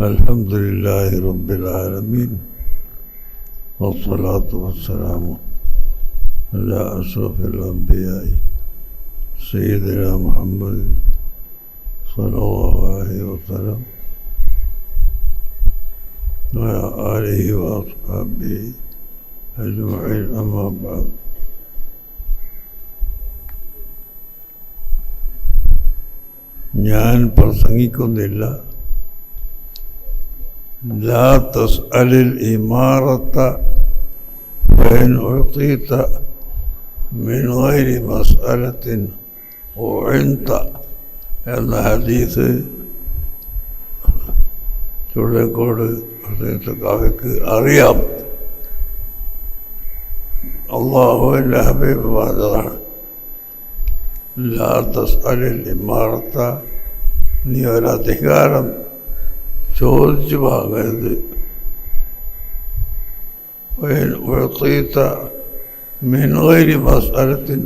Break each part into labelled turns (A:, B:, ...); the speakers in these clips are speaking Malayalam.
A: الحمد لله رب العالمين والصلاة والسلام على أشرف الأنبياء سيدنا محمد صلى الله عليه وسلم وعلى آله وأصحابه أجمعين أما بعد ഞാൻ പ്രസംഗിക്കുന്നില്ല ലാ തസ്അലിൽ ഇമാറത്ത ഫൈൻ ഉഴ്ത്തീത്ത മിൻ ഗൈരി മസ്അലത്തിൻ ഉഴ്ത്ത എന്ന ഹദീസ് ചുള്ളിക്കോട് കാവ്യക്ക് അറിയാം അള്ളാഹുവിൻ്റെ ഹബീബ് പറഞ്ഞതാണ് ലാ തസ്അലിൽ ഇമാറത്ത നീ ഒരധികാരം ചോദിച്ചു വാങ്ങരുത്. ഉഴത്തീത്ത മിനുകരി മസാലത്തിൽ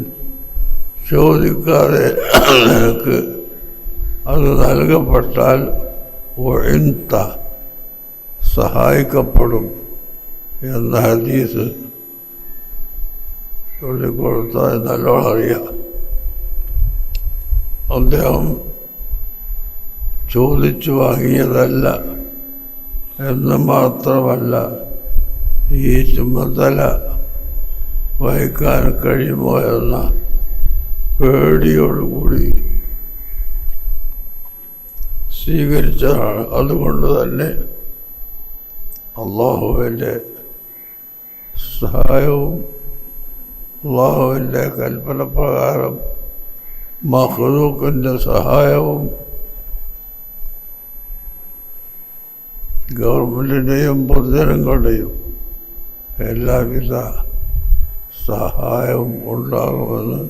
A: ചോദിക്കാതെ നിനക്ക് അത് നൽകപ്പെട്ടാൽ ഒഴിന്ത സഹായിക്കപ്പെടും എന്ന ഹദീസ് ചൊല്ലിക്കൊടുത്താൽ നല്ലോണം അറിയാം. അദ്ദേഹം ചോദിച്ചു വാങ്ങിയതല്ല എന്ന് മാത്രമല്ല ഈ ചുമതല വഹിക്കാൻ കഴിയുമോ എന്ന പേടിയോടുകൂടി സ്വീകരിച്ചതാണ്. അതുകൊണ്ട് തന്നെ അള്ളാഹുവിന്റെ സഹായവും അള്ളാഹുവിന്റെ കൽപ്പന പ്രകാരം മഹദൂക്കിന്റെ സഹായവും ഗവൺമെന്റിന്റെയും പൊതുജനങ്ങളുടെയും എല്ലാവിധ സഹായവും ഉണ്ടാകുമെന്ന്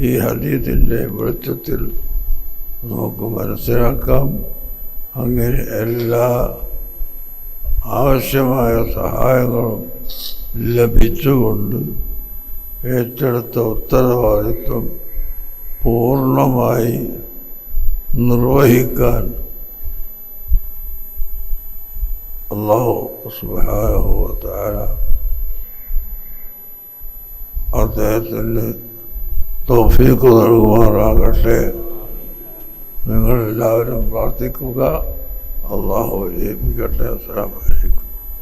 A: ഈ ഹദീത്തിന്റെ വെളിച്ചത്തിൽ നമുക്ക് മനസ്സിലാക്കാം. അങ്ങനെ എല്ലാ ആവശ്യമായ സഹായങ്ങളും ലഭിച്ചുകൊണ്ട് ഏറ്റെടുത്ത ഉത്തരവാദിത്വം പൂർണമായി നിർവഹിക്കാൻ അള്ളാഹു സുബാനുഭവത്താര അദ്ദേഹത്തിന് തോഫീക്ക് നൽകുമാറാകട്ടെ നിങ്ങളെല്ലാവരും പ്രാർത്ഥിക്കുക അള്ളാഹു ജയിപ്പിക്കട്ടെ അസ്സാം വലൈക്കും